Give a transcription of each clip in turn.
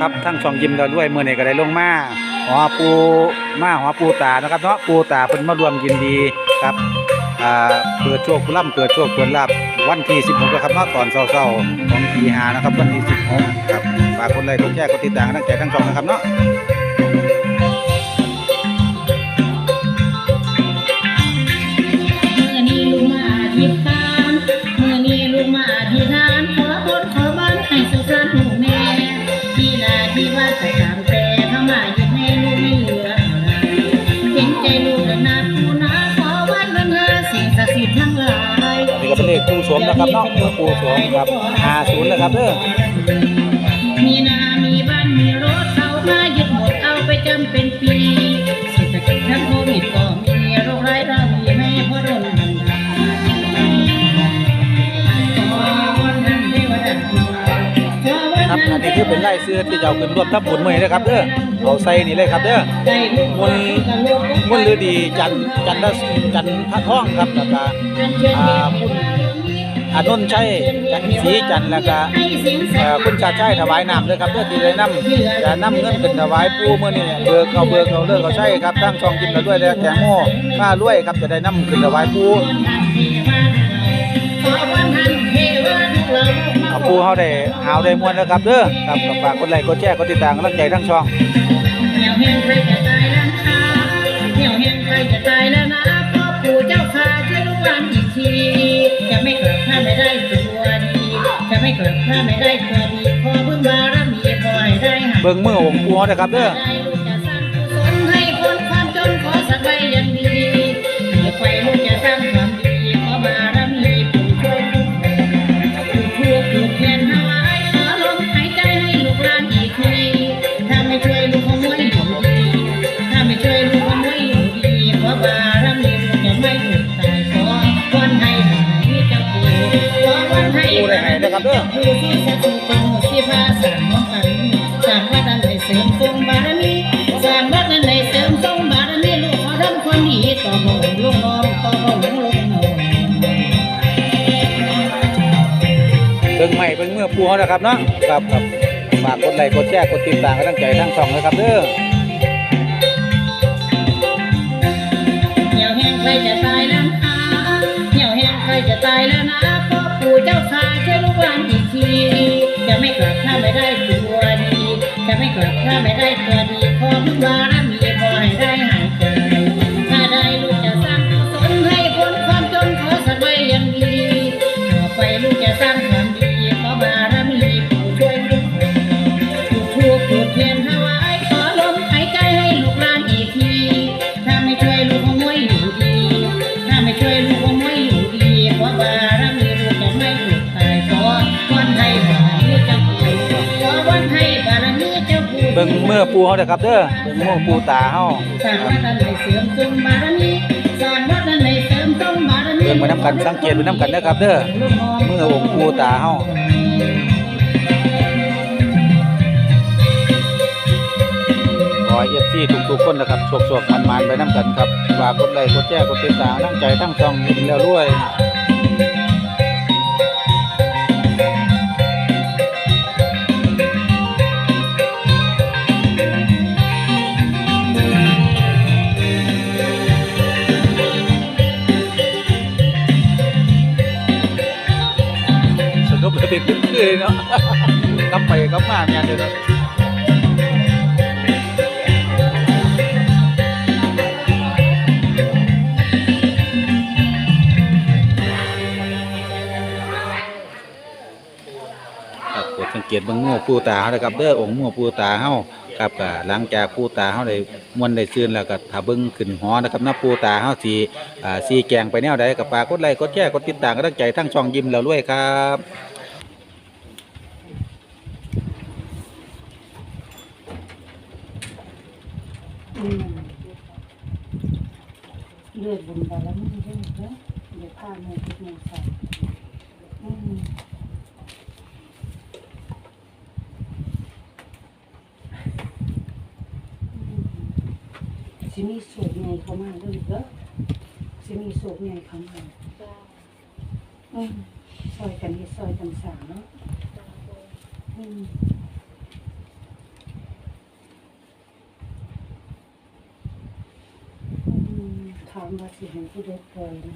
ครับทั้งช่องยิมเราด้วยมื้อนี้ก็ได้ลงมาหอปูมาหอปูตานะครับเนาะปูตาเพิ่นมารวมยินดีครับอ่าเปิดโชคล่ำเกิดโชคเปิดลาบวันที่ 16นะครับเนาะตอนเช้าๆของปี5นะครับวันที่16ครับฝากกดไลค์กดแชร์กดติดตามกันตั้งใจทั้งช่องนะครับเนาะเมื่อนี้ลุงมาอธิษฐา เป็นเลขปูสวมนะครับเนาะปูสวมครับ50นย์นะครับเด้อมีนามีบ้านมีรถเขามายึดหมดเอาไปจำเป็นปีเศรษฐกิจทั้งโควิดก็มีโรคร้ายราวีให้พ่อดนบันดนนั้นดาครับอันนี้คือเป็นไล่เสื้อที่จะเอาขึ้นรวมทับบุญมื้อนะครับเด้อเอาใส่นี่เลยครับเด้อใจลูกมนต์มนฤดีจันจันทจันทร์ทองครับแล้วก็อ่าคุณ อานนชัยจันศรีจันร์แล้วก็คุณชาชัยถวายน้ำด้วยครับเพื่อที่ได้นำจะนำเงินขึ้นถวายปู่มื้อนี้เบิกเอาเบิกเอาเลิกเอาใช้ครับทั้งช่องกินกันด้วยแล้วแตงโมมารวยครับจะได้นำขึ้นถวายปู่ขอวันนั้นเทวดาทุกเราเอาปู่เฮาได้หาวได้มวลนะครับเด้อครับก็ฝากกดไลค์กดแชร์กดติดตามกำลังใจทั้งช่อง ลูกหลานอีกทีจะไม่กลับถ้าไม่ได้ตัวดี จะไม่กลับถ้าไม่ได้ตัวดีขอพึ่งบารมีขอให้ได้หา เบิ่งมือองค์ปู่เฮานะครับเด้อได้ลูกจะสร้างกุศลให้พ้นความจนขอสักใบยังดีเหนือไฟลูกจะสร้างความดี ครับเด้อผู้ที่ศักดิ์สิทธิ์เป็นที่พาสางน้องอันสางวัดนั้นให้เสริมทรงบารมีสางวัดนั้นให้เสริมทรงบารมีลูกขอทำความดีต่อหมู่ลูกน้องต่อหมู่ลูกน้องเบิ่งใหม่เบิ่งเมื่อปู่เฮานะครับเนาะครับครับฝากกดไลค์กดแชร์กดติดตามกำลังใจทั้งช่องเลยครับเด้อเหี่ยวแห้งใครจะตายแล้วนะเหี่ยวแห้งใครจะตายแล้วนะพ่อปู่เจ้าข้า วานอีกทีจะไม่กลับถ้าไม่ได้ตัวดี จะไม่กลับถ้าไม่ได้ตัวดีขอพึ่งบารมีขอให้ได้หายเกิ เบิ่งมือปูเฮาเด้อครับเด้อเบิ่งมือปูตาเฮาสร้างวัดนั้นให้เสริมทรงบารมีสร้างวัดนั้นให้เสริมทรงบารมีเบิ่งไปนํกันสังเกตไปนํกันเด้อครับเด้อเมื่อองค์ปูตาเฮาขอให้ FC ทุกๆคนนะครับโชคๆมันๆไปนํกันครับฝากกดไลค์กดแชร์กดติดตามกำลังใจทั้งช่องยิ้มแล้วรวย ติดคือเนาะกลับไปกลับมาแม่นเด้อเนาะจับกดสังเกตเบิ่งงูปูตาเฮานะครับเด้อองค์งูปูตาเฮาครับก็หลังจากปูตาเฮาได้ม่วนได้ซื่นแล้วก็ถ้าเบิ่งขึ้นหอนะครับนะปูตาเฮาสิอ่าสีแกงไปแนวใดก็ฝากดไลค์กดแชร์กดติดตามกำลังใจทั้งช่องยิ้มแล้วรวยครับ เลือดบุญบารมีเด้อเด้อเดี๋ยวข้าแม่คิดแม่ใส่อืมสิมีสูตรไงเขามาเด้อเด้อสิมีสูตรไงเขามาซอยกันที่ซอยกันสามเนาะอืม ว่าสิให้ผู้ใดปล่อยนะ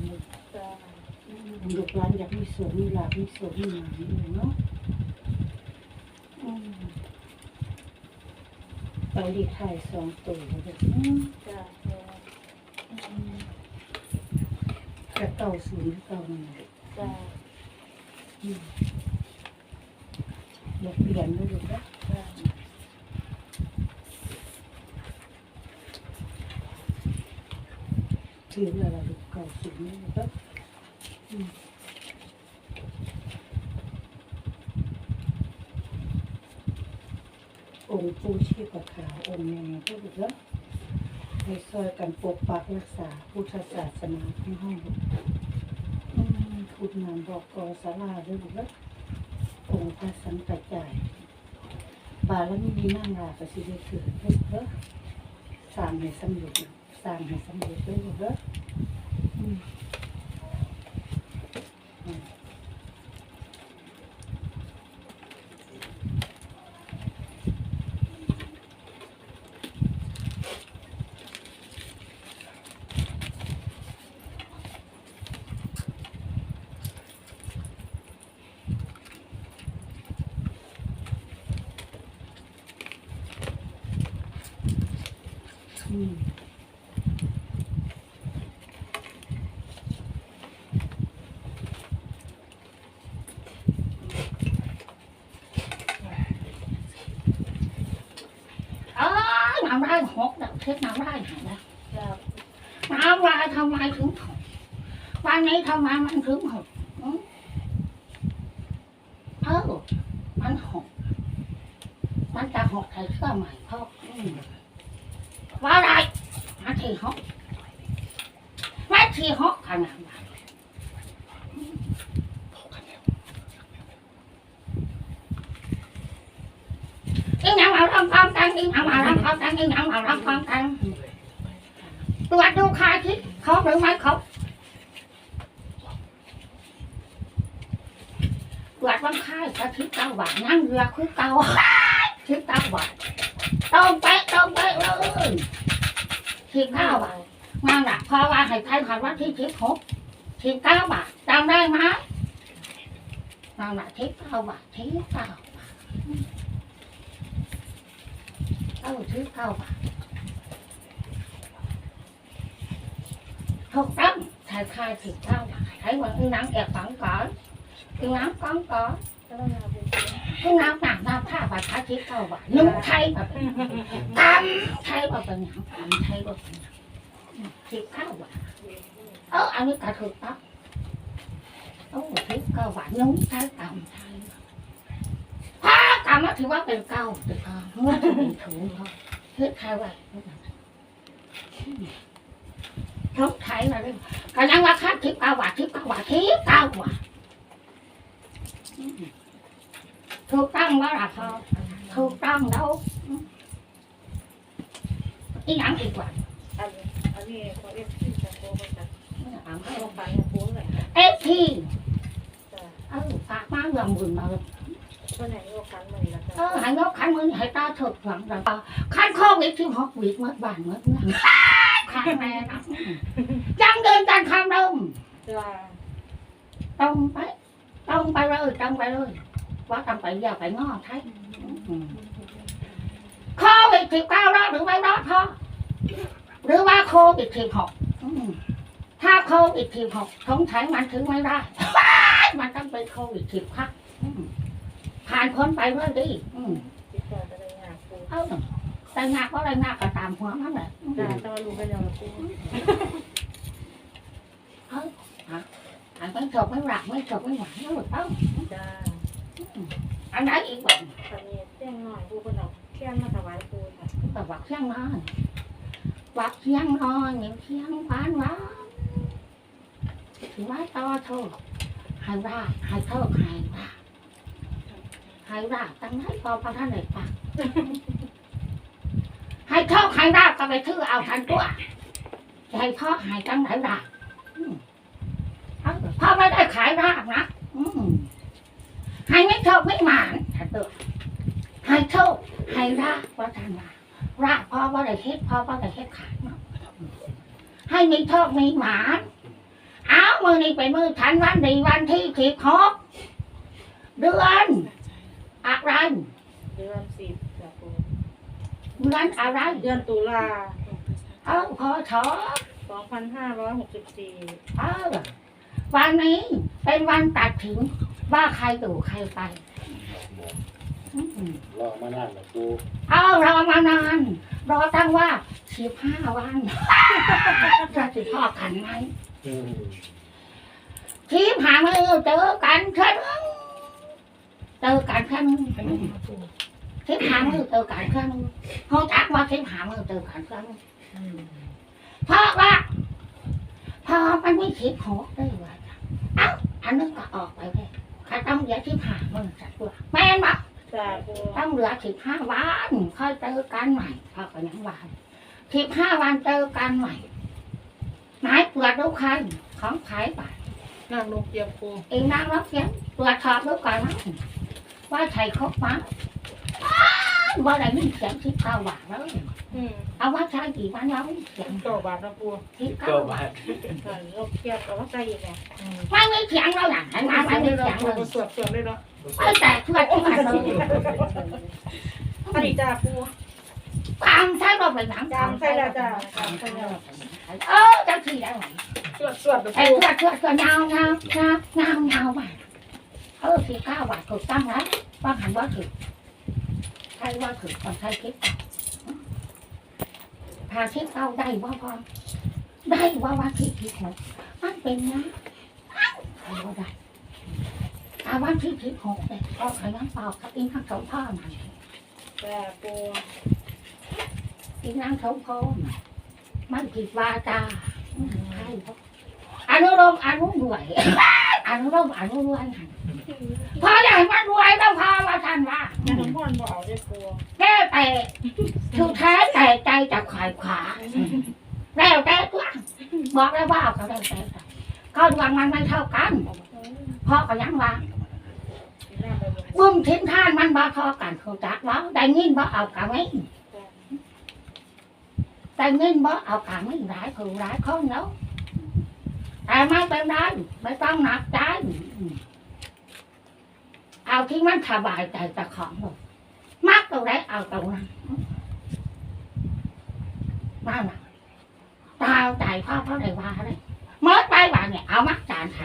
ลูกหลานอยากมีสวนมีหลาบมีสวนมีหมาอยู่เนาะไปดีถ่ายสองตัวเลยอืมจ้ากระเต่าศูนย์เก่าหนึ่งจ้า อืมอยากเปลี่ยนด้วยลูกนะ จ้า ถืออะไรลูกเก่าศูนย์นี่ลูกนะอืม องค์ปู่ชีพขาวองค์แม่ก็ลูกนะให้ซอยกันปกปักรักษาพุทธศาสนาของห้องลูกอืมพุทธนามบอกกอสาราด้วยลูกนะองค์พระสังกัจจายบารมีมีนั่งลาประสิทธิ์เกิดเด้อสร้างให้สำเร็จสร้างให้สำเร็จด้อเด้ออื เอ้ยน้ำลายหกดับเช็ดน้ำลายหายนะจ้าน้ำลายทำไมถึงหกวันนี้ทำไมมันถึงหกอืมเออมันหกมันจะหกใส่เสื้อใหม่พ่ออืมว่าอะไรมาทีหกมาทีหกขนาดนั้นอีหยังเอาทำความกันอีหยังเอาทำความกันอีหยังเอาทำความกันตร วจดูคาคิดครบหรือไม่ครบตรวจวันคายก็คิดเก้าบาทนั่งเรือคือเก้าคิดเก้าบาทตรงไปตรงไปเลยคิดเก้าบาทนั่นแหละเพราะว่าให้ใครผ่านวันที่คิดหกคิดเก้าบาทจำได้ไหมนั่นแหละคิดเก้าบาทคิดเก้าบาทเออคิดเก้าบาท ถูกต้องถ่ายคายถูกต้อง thấy mà cái nắng kẹt phẳng cỡ cái nắng con cỡ ก็ต้องมาเป็น cái nắng nặng nặng tha và thả chiếc câu và nhưng thay và cầm thay và bên nhẫn cầm thay và bên nhẫn chiếc câu và ơ anh ấy cả thuộc tóc ơ chiếc câu và nhúng thay cầm thay ha cầm á thì quá เป็น câu từ con nó chỉ bình thường thôi hết thay vậy ทุกไทยนะเลยก็ยังว่าคัดทิพย์เก้าบาททิพย์เก้าบาททิพย์เก้าบาทอืมถูกต้องว่าล่ะเขาถูกต้องแล้วอืมอีหยังอีกว่าอันนี้อันนี้ของเอฟซีจะโทรมาจากถามให้โรงพยาบาลเนี่ยโค้งเลยเอฟทีจ้าเออฝากมาเงินหมื่นมาเลยวันไหนโอกาสใหม่ละเอจ้าอใหายยกขันมือให้ตาถดหลังเราขันโควิดที่หกวิดเมื่อบ้านเมื่อเมื่อ ขันแม่นะอืมยังเดินกันคำเดิมจ้าตรงไปตรงไปเลยตรงไปเลยว่าตรงไปอย่าไปง้อใช่โควิดสิบเก้ารอดหรือไม่รอดพอหรือว่าโควิดสิบหกอืมถ้าโควิดสิบหกสงสัยมันถึงไม่ได้มันต้องเป็นโควิดสิบครับอืมผ่านพ้นไปเรื่อยดีอืมติดต่อจะได้งานปูเอ้าแต่งานก็ได้งานก็ตามหัวมันแหละอืม จ้าแต่ว่ารู้ไปแล้วละปูอันไม่จบไม่หลักไม่จบไม่หวังไม่หลุดต้องจ้าอันไหนอีกแบบตอนนี้แจ้งหน่อยปูคนเอาแค่มาถวายปูค่ะแต่วักเชียงน้อยวักเชียงน้อยเหนียวเชียงบ้ ให้ราให้โทษให้ราให้ราตั้งให้พอพระท่านเลยปะให้โทษให้ราก็ไปถือเอาทันตัวให้โทษให้ตั้งไหนราอืมเอาพ่อไม่ได้ขายราบนะอืมให้ไม่โทษไม่หมานทันตัวให้โทษให้ราว่าทันว่ารากพ่อว่าได้เฮ็ดพ่อว่าได้เฮ็ดขายเนาะให้มีโชคมีหมานเอามือนี้เป็นมือฉันวันดีวันที่สิบหกเดือนอะไรเดือนสิบ จ้ะปูเดือนอะไรเดือนตุลาเออพอชอสองพันห้าร้อยหกสิบสี่เออวันนี้เป็นวันตัดสินว่าใครอยู่ใครไปอืมรอมานานแล้วกูเอารอมานานรอตั้งว่าสิบห้าวันจะสิพ่อขันไหมอืมทีมหามือเจอกันแค่นึงเจอกันแค่นึ งทีมหามือเจอกันแค่นึงเขาจักว่าทีมหามือเจอกันแค่นึงเพราะว่า พอมันไม่คิดหกได้ว่าเอ้าอันนึงก็ออกไปเลยข้าต้องเหลือทีมหามือจัดตัวแม่นปะจ้ะปูต้องเหลือสิบห้าวันค่อยเจอกันใหม่พ่อก็ยังว่าสิบห้าวันเจอกันใหม่ไหนเปิดดูกคันของขายไป นั่งลงเกียบปูเองนั่งรับเสียงตรวจสอบดูก่อนนะว่าใช่ครบมั้ย อ้าวว่าได้ยินเสียงที่เก้าบาทแล้วอืมเอาว่าใช่กี่วันแล้วเสียงเก้าบาทนะปูที่เก้าบาทค่ะลงเกียบเอาว่าใส่อีกไงอืมไม่มีเสียงแล้วหลังเห็นไหมไม่มีเสียงเลยสวดสวดเลยเนาะไม่แต่เพื่อนที่มาเลยสวัสดีจ้าปูตามใช่เราไปน้ำตามใช่แล้วจ้ะตามใช่แล้วเออจะขี่ได้ไหมสวดสวดนะไอ้ปูเพื่อนเพื่อนเพื่อนยาวยาวยาวยาวยาวมาเออสี่เก้าบาทถูกตั้งแล้วว่าหันว่าถูก ใช่ว่าถูกตอนใช้คิดพาคิดเอาได้ว่าพอได้ว่าว่าคิดคิดหกมันเป็นนะใครว่าได้อาวันที่คิดหกเนี่ก็ขยันเปล่ากับอินทั้งสองพ่อมันจ้าปูอินทั้งสองพ่อมันผิดวาจาใช่ปะอนุโลมอนุรวยอนุโลมอนุรวยหันพอใหญ่มันรวยแล้วพอว่าท่านว่า แม่น้ำพรบ่เอาได้ปู แต่สุดท้ายแต่ใจจะขายขวาแล้วแต่ตัวบอกแล้วว่าเอาก็แล้วแต่ก็ดวงมันไม่เท่ากันเพราะก็ยังว่าหน้าไปเลยบุญทิ้นท่านมันบ่เท่ากันเขาจักแล้วได้ยินบ่เอากะไม่ได้ยินบ่เอากะไม่ร้ายคือร้ายคนเนาะแต่ไม่เป็นไรไม่ต้องหนักใจเอาที่มันสบายใจจะของหมด มากตรงไหนเอาตรงนั้นนั่นน่ะตายใจพ่อเขาได้ว่าเลยเมื่อไปว่าเนี่ยเอามักจานไ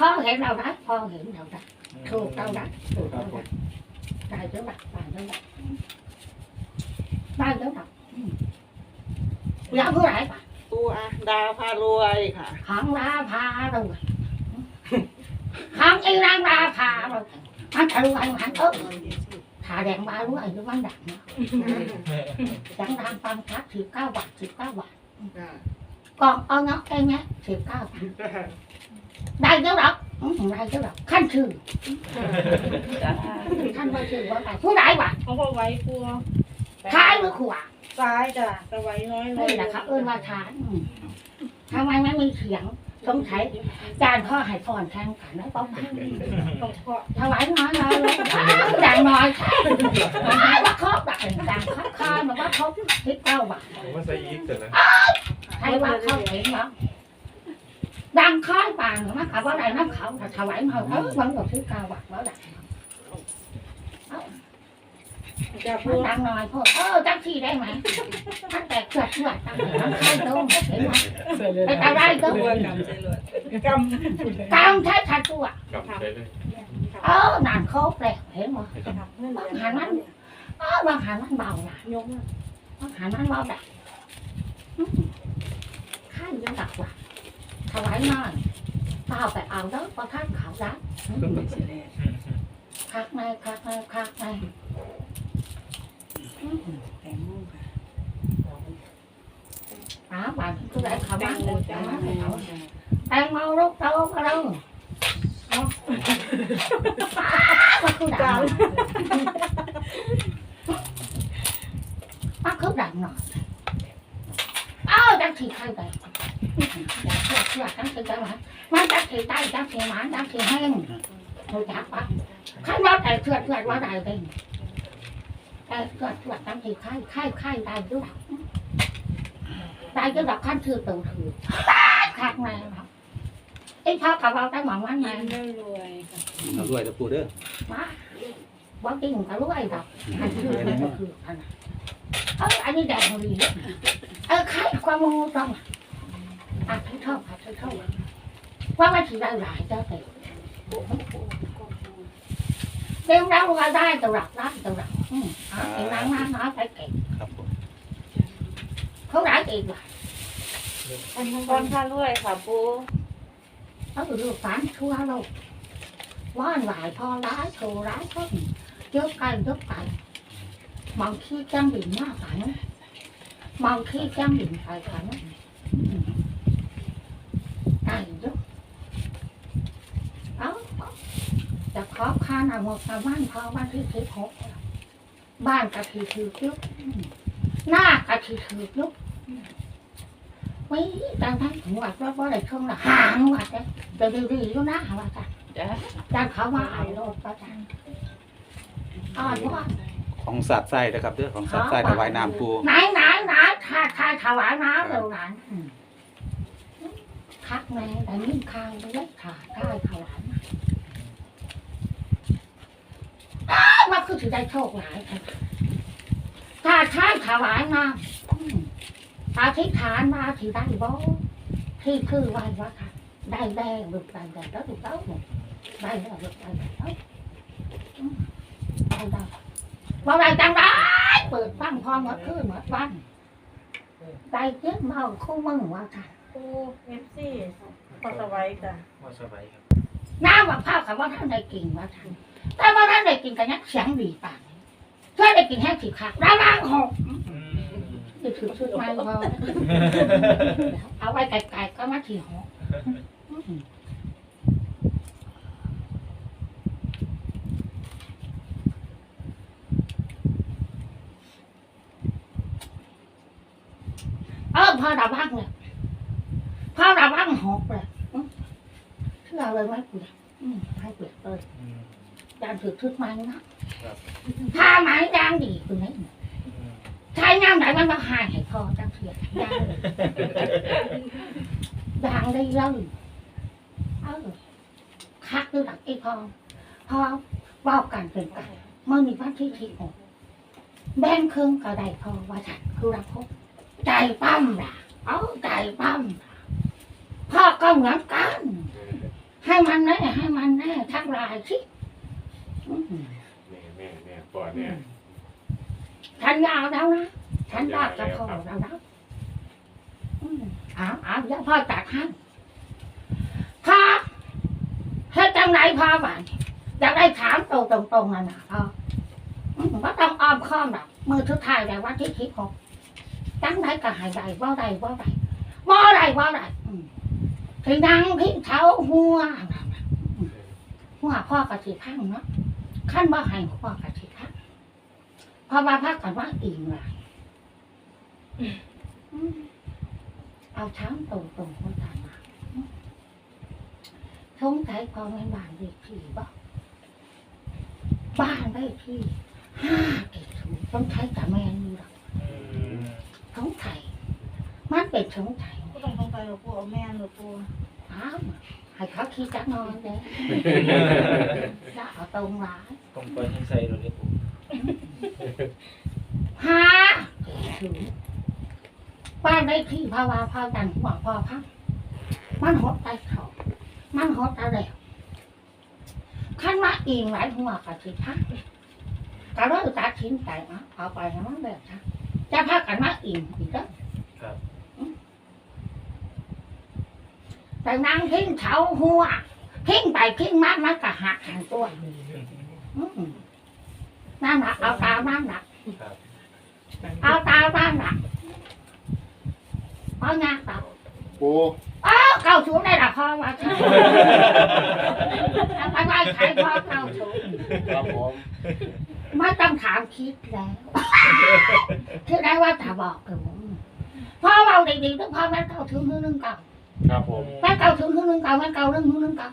ทย เสียอีกกู บักเชียเอกเอา ครับผม บักเชียเอกขอแหวนขี้ระวังให้ดีนะระวังให้ดีนะฮะเออใช่ชื่อถือไปพอว่ามันไม่หลายพูดว่ะพ่อเห็นเราได้พ่อเห็นเราได้ถูกเราได้ถูกเราได้ ได้เยอะแบบได้เยอะแบบได้เยอะแบบแล้วเพื่ออะไรปะ ปูอ่ะดาวพารวยค่ะ ของราพาเราของอีรังราพาเรามันจะรวยมันเออขาแดงมารวยหรือมันดังเนาะดังดังฟังชัดสิบเก้าบาทสิบเก้าบาทกล่องเอาเนาะเองเนี่ยสิบเก้าบาท ได้เยอะหรอกอืมได้เยอะหรอกขั้นชื่อขั้นว่าชื่อว่าอะไรผู้ใดวะเขาก็ไว้ปูท้ายหรือขวาซ้ายจ้ะแต่ไว้น้อยนี่แหละครับเอิ้นว่าทานอืมทำไมไม่มีเสียงสงสัยจานข้อให้ฟอนแทงกันแล้วป้องกันต้องเคาะถวายน้อยน้อยเลยดังน้อยใช่มันหาว่าครบดังดังครบคอมันว่าครบสิบเก้าบาทผมว่าใส่อีกเสร็จแล้วใครว่าครบเห็นมั้งดังค่อ ยปานมันกับว่าใดน้ำเขาแต่ถวายมาเออมันก็สิบเก้าบาทแล้วดังจ้ามัปูนดังน้อยพอเออจังที่ได้ไหมมันแตกเกิ ถวายงานป้าไปเอาเด้อประทัดขาวรักคักแม่คักแม่คักแม่หาบัตรทุกได้ขาวรักแต่งเมาลูกโตก็เร็วป้าคือดังป้าคือดังหน่อยเออดังที่ใครไป คักในหาบ้านคือได้เขาบ้านเลยจ้าแตงโมลูกโตมาแล้วมันคือด่าใต้จังสีหวานจังสีแห้งรู้จักปะข้าว่าแต่เชือดเชือดว่าได้เป็นแต่เชือดเชือดจังสีไข่ไข่ไข่ได้ด้วยได้จะดอกขั้นถือตัวถือคักแม่ครับไอ้พ่อกับเราได้หวังวันไหนไม่รวยค่ะเอาด้วยตะปูเด้อมาบอกจริงก็รู้ไอ้ดอกอันนี้คือก็คืออันนั้นเอออันนี้แดงดีเออไข่ความมูต้อง อัดให้เท่าอัดให้เท่าว่ามันถืได้หลายเจ้าเต็มเได้วว่าได้ตลับได้ตลับอืมอ่าเก่งน้ำน้ำน้ำไปเก่งครับผมเขาหลายเก่งหลายอันนี้ก้นข้าด้วยค่ะปูเขาอยู่ดูฟันทั่วโลกว่านหลายพอร้ายโชว์ร้ายก็เยอะกันเยอะไปบางที่แก้มบินมากไปนะบางที่แก้มบินไปไปนะ khi trang bị phải phản cây trước đó จะขอพานาหมดชาวบ้านพอบ้านที่สิบหกบ้านกะทิถือยุกหน้ากะทิถือยุกวิ่งตอนนั้นหัวดว่าว่าอะไรช่วงละหางหัดเลยเดี๋ยวดีๆก็นะว่าจ้ะจ้ะเขามาอ่าโลดก็จ้ะอ่านว่าของสัตว์ไส้นะครับเด้อของสัตว์ไส้ถวายน้ำปูไหนไหนไหนถ้าถ้าถวายน้ำเร็วนั้น คักแม่แต่นิ่มข้าวไปเลยค่ะได้ถวายน้ำอ้าวว่าคือถือได้โชคหลายค่ะถ้าใช้ถวายน้ำอืมอธิษฐานมาถือได้บ่ที่คือไว้ว่าค่ะ ได้แดงหลุดได้แดงแล้วถูกต้องได้แดงหลุดได้แดงแล้วได้ได้บ่ได้จังได้เปิดฟังพร้อมหมดคืนหมดวันได้เจ็บเมาคู่มึงว่าค่ะ ปูเอฟซีพอสบายจ้ะว่าสบายครับน้ำมะพร้าวกับว่าท่านได้กินว่าท่านแต่ว่าท่านได้กินกันยักเสียงดีป่านนี้ถ้าได้กินแห้งสีขาวร่างหกจะถือชุดไม้พอเอาไว้ไกลๆก็มาถีหกเออพอดับบ้างเนี่ย พอดับบ้างหกเลยอืมเชื่อเลยไหมกูเนี่ยอืมให้เปลือกเลยยางถือชุดไม้นะถ้าไม้ยางดีคุณนี่ใช้น้ำไหนมันมาหายให้พอจังเสียยางเลยยางได้เลยเออคักดูดักไอ้พอพอเว่ากันเป็นกันเมื่อมีวันที่ที่หกแบ่งครึ่งก็ได้พอว่าฉันคือรับพบใจปั้มล่ะเอาใจปั้มล่ะ พ่อก็เหมือนกัน ให้มันแน่ให้มันแน่ทักลายสิอืมแม่แม่แม่ปอดเนี่ยฉันยาวแล้วนะฉันยากจะพอแล้วนะอืมอ้าวอ้าวแล้วพ่อจัดให้พ่อเฮ็ดจังไรพ่อบ้านอยากได้ถามตรงตรงตรงๆนั่นนะพ่ออืมว่าต้องอ้อมค้อมหรอกมือทุกทายแต่ว่าที่คิดของจังไรก็ใหายใจว่าใดว่าใดว่าใดว่าใด อืมที่นั่งพิงเท้าหัวนั่นน่ะอืมหัวพ่อกระสีพังเนาะขั้นว่าใหายพ่อกระสีพังเพราะว่าพักกันว่าอิ่มหลายอืมเอาช้างตรงตรงๆคนตามมาอืมสงสัยพอในบ้านเลขที่บ่บ้านเลขที่ห้าเจ็ดศูนย์ต้องใช้กับแมนอยู่หรอกสงสัยมันเป็นสงสัยปู ต้องต้องไปหลวงปูเอาแม่หลวงปูอ้าวให้เขาขี้จักหนอนเลยจะเอาตรงร้ายต้องไปให้ใส่รถเนี่ยผมฮะถึงบ้านได้ที่ภาวาพาดันหัวพอพักมันหดใจเขามันหดอะไรขั้นมาอิงหลายหัวกับสิพักก็เลยตัดสินใจนะเอาไปนะมันแบบนะจะพักกันมาอิงอีกแล้ว แต่นางทิ้งเขาหัวทิ้งไปทิ้งมากมันก็หักหันตัวอืมนั่นหนักเอาตามนั่นหนักเอาตาบ้านหลักเอางานต่อปูเอาเก้าชูได้ละพ่อว่าใช่เอาไปไหว้ใครพ่อเก้าชูครับผมไม่ต้องถามคิดแล้วคิดได้ว่าจะบอกกับผมพ่อเราดีๆทุกพ่อแม่เก้าถึงนึงเก้า ครับผมมันเก่าถึงถึงหนึ่งเก่ามันเก่าเรื่องหนึ่งหนึ่งเก่า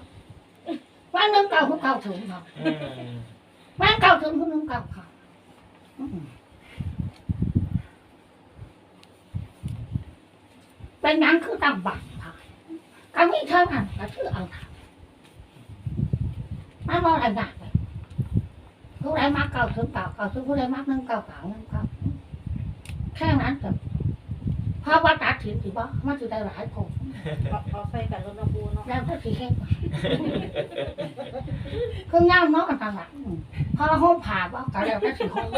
มันหนึ่งเก่าคือเก่าถึงเขามันเก่าถึงถึงหนึ่งเก่าเขาอืมเป็นหยังคือตั้งบัตรเขาก็มีเท่านั้นก็ชื่อเอาทำมันบ่อะไรหนักเลยผู้ใดมักเก่าถึงเก่าเก่าถึงผู้ใดมักหนึ่งเก่าเก่าหนึ่งเก่าแค่นั้นจบ เพราะว่าตัดถิ่นสิบ่มันจะได้หลายคนเอาเอาใส่กันรถนะปูเนาะแล้วก็สีเข็มคือเงาเนาะกันต่างหลังพอห้องผ่าว่าก็แล้วก็สีห้อง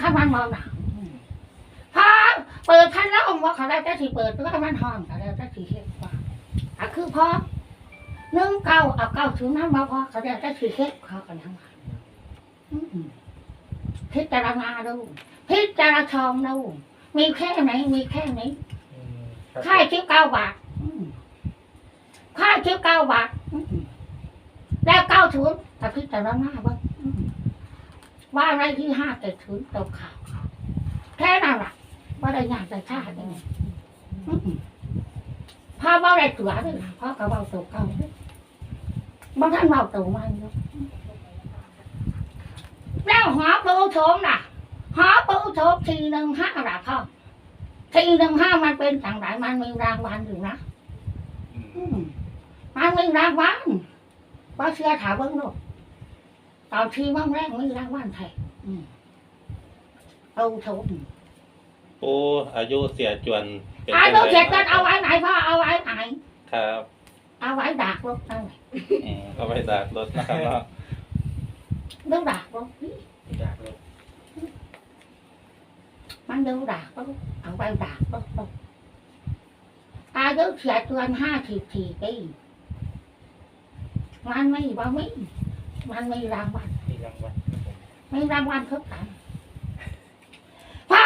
ข้ามันมองหนังพอเปิดพันแล้วองว่าเขาได้แต่สีเปิดแล้วมันห้องก็แล้วแต่สีเข็มว่าอะคือพอหนึ่งเก้าเอาเก้าถึงนั้นมาพอเขาได้แต่สีเข็มเขากันทั้งวันอืมพิจารณาดูพิจารณาชมดู มีแค่ไหน มีแค่ไหนค่ายชิ้วเก้าบาทอืมค่ายชิ้วเก้าบาทอืมแล้วเก้าถุนแต่พิจารณาบ้างอืมว่าอะไรที่ห้าเจ็ดถุนตกข่าวแค่นั้นแหละว่าได้งานได้ชาติได้ไงอืมพอเบาได้ตัวเลยพอกระเบาตัวเก้าเลยบางท่านเบาตัวมันเนอะแล้วหอปูโถมน่ะ หอปูโถมทีหนึ่งห้าละพ่อทีหนึ่งห้ามันเป็นต่างไหนมันมีรางวัลอยู่นะอืมมันมีรางวัลว่าเชื่อถามเบิ้งลูกตอนที่ว่างแรกมีรางวัลไทยอืมเอาโถมปูอายุเสียจวนเป็นอาจังยุไดเจ็ดกันเอาไว้ไหนพ่อเอาไว้ไหนครับเอาไว้ดักรถนั่นแหละอืมเอาไปดากรถนะครับเนาะดูดักรถนี่อยากเลย มันดูดักรถเอาไว้ดักรถรถอายุเสียจวนห้าสิบสี่ปีมันไม่ว่าไม่มันมีรางวัลมีรางวัลครับผมมีรางวัลทุกกันพอ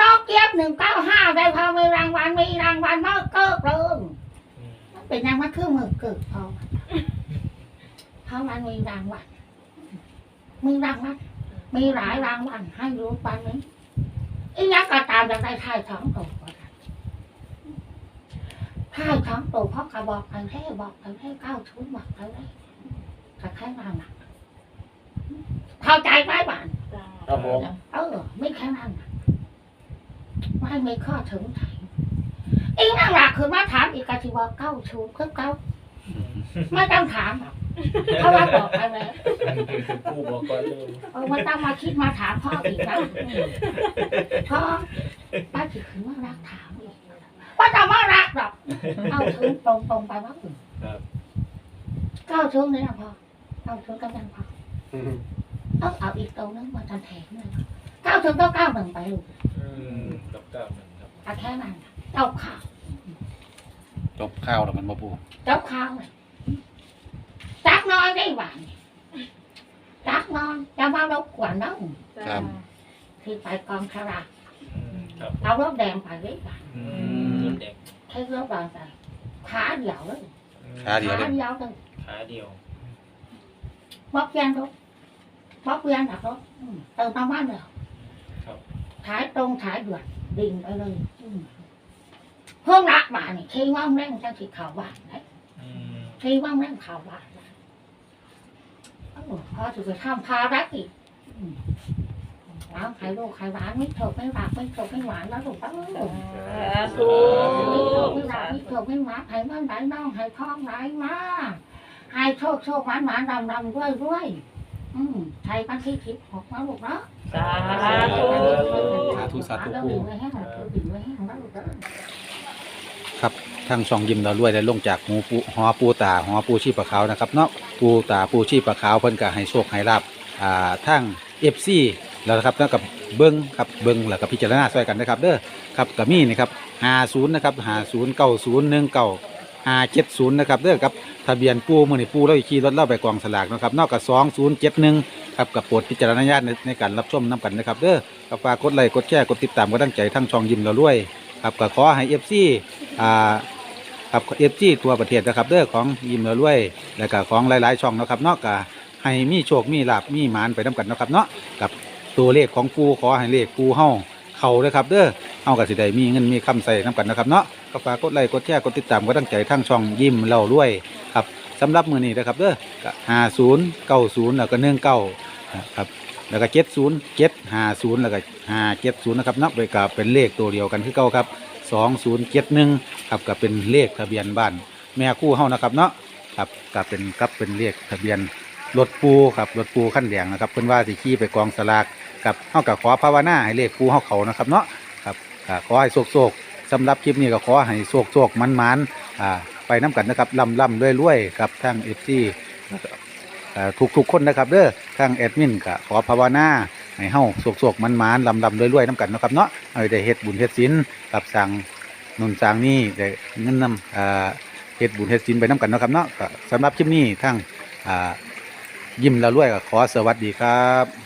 นอกเกียบหนึ่งเก้าห้าได้พอมีรางวัลมีรางวัลมากเกิกเลยอืมเป็นยังมันคือมือเกิดพอเพราะมันมีรางวัลมีรางวัลมีหลายรางวัลให้รู้ปันนี้ อีนักก็ตามจะได้ทายท้องโตก็ได้ทายท้องโตเพราะกระบอกกันแค่บอกกันแค่เก้าชุดบอกกันเลยกับแค่นั้นน่ะเข้าใจไหมบ้านครับผมเออไม่แค่นั้นน่ะไม่มีข้อถึงไหนอีนั่งหลักคือมาถามอีกกะทิว่าเก้าชูคือเก้าไม่ต้องถามหรอก เพราะว่าบอกไปแล้วผู้บอกก่อนเลยเออมันต้องมาคิดมาถามพ่ออีกนะพ่อป้าจิคือว่ารักถามอีกว่าจะมารักหรอกเอาถึงตรงตรงๆไปว่าอื่นครับเก้าชูนี่นะพ่อเก้าชูกำลังพอต้องเอาอีกตรงนึงมาทันแถมเลยเก้าชูต้องเก้าหนึ่งไปลูกอืมกับเก้าหนึ่งครับเอาแค่นั้นน่ะเจ้าข่าวจบข้าวแล้วมันมาปูเจ้าข่าวเลย จักน้อยได้หวานจักน้อยจะมารบกวนน้องจ้าที่ไปกองฉลากอืมครับเอารถแดงไปได้หวานอืมรถแดงใช้รถแดงไปขาเดียวเลยขาเดียวเลยขาเดียวเลยขาเดียวบอกเพียนรถบอกเพียนดักรถอืมเติมน้ำมันเลยครับถ่ายตรงถ่ายด่วนดิ่งไปเลยอืมเพิ่มรักบ้านนี่ที่ว่างแรงจังสิข่าวบ้านนะ อืมที่ว่างแรงข่าวบ้านนะเอ้า พอจะไปทำภารกิจอืมน้ำไข่ลูกไข่หวานไม่เถกไม่หวานไม่เถกไม่หวานแล้วลูกเอ้ยสาธุไม่เถกไม่หวานไม่เถกไม่หวานให้มันไหลน้องให้ท้องไหลมาให้โชคโชคหวานหวานดำดำด้วยด้วยอืมไทยพันที่ทิพย์หกนะลูกเนาะสาธุสาธุสาธุปูให้ห้หน่อดิ่งไว้ให้หน่อยลูกเด้อครับ ทางช่องยิมเรารวยได้ลงจากหมูปูหอปูตาหอปูชีปะขาวนะครับเนาะปูตาปูชีปะขาวเพิ่นก็ให้โชคให้ลาบอ่าทาง FC แล้วนะครับแล้วกับเบิ้งครับเบิ้งแล้วก็พิจารณาช่วยกันนะครับเด้อครับก็มีนะครับ50นย์นะครับ50 90 19 570นย์หนึ่งเก่าอาเจ็ดศูนย์นะครับเด้อครับทะเบียนปูมื้อนี้ปูเราขี่รถเล่าไปกองสลากนะครับนอกกับ2071ครับกับโปรดพิจารณาญาณในในการรับชมนํกันนะครับเด้อกับฝากกดไลค์กดแชร์กดติดตามกดตั้งใจทั้งช่องยิมเรารวยครับก็ขอให้ FC อ่า ครับเอฟซีทั่วประเทศนะครับเด้อของยิมเรือรวยแล้วก็ของหลาย ๆ ช่องนะครับเนาะก็ให้มีโชคมีลาบมีหมานไปน้กันนะครับเนาะกับตัวเลขของปูขอให้เลขปูเฮาเข้าเด้อครับเด้อเฮาก็สิได้มีเงินมีคำใส่นํกันนะครับเนาะก็ฝากกดไลค์กดแชร์กดติดตามกดตั้งใจทางช่องยิ้มเล่ารวยครับสำหรับมือนี้นะครับเด้อก็50 90แล้วก็19นะครับแล้วก็70 750แล้วก็570นย์นะครับเนาะไปก็เป็นเลขตัวเดียวกันคือเก่าครับ 2071ครับก็เป็นเลขทะเบียนบ้าน แม่คู่เฮานะครับเนาะครับก็เป็นครับเป็นเลขทะเบียนรถปูครับรถปูขั้นแดงนะครับเพิ่นว่าสิขี่ไปกองสลากกับเฮาก็ขอภาวนาให้เลขปูเฮาเขานะครับเนาะครับก็ขอให้โชคๆสำหรับคลิปนี้ก็ขอให้โชคๆมันๆอ่าไปน้กันนะครับล่ำๆรวยๆครับทาง FC ทุกทุกคนนะครับเด้อทางแอดมินก็ขอภาวนา ให้เฮาโชคๆมันๆลำๆรวยๆน้ำกันเนาะครับเนาะให้ได้เฮ็ดบุญเฮ็ดศีลรับสั่งนุนสร้างนี่ได้เงินนำอ่าเฮ็ดบุญเฮ็ดศีลไปน้ำกันเนาะครับเนาะก็สำหรับคลิปนี้ทั้งอ่ายิ้มแล้วรวยก็ขอสวัสดีครับ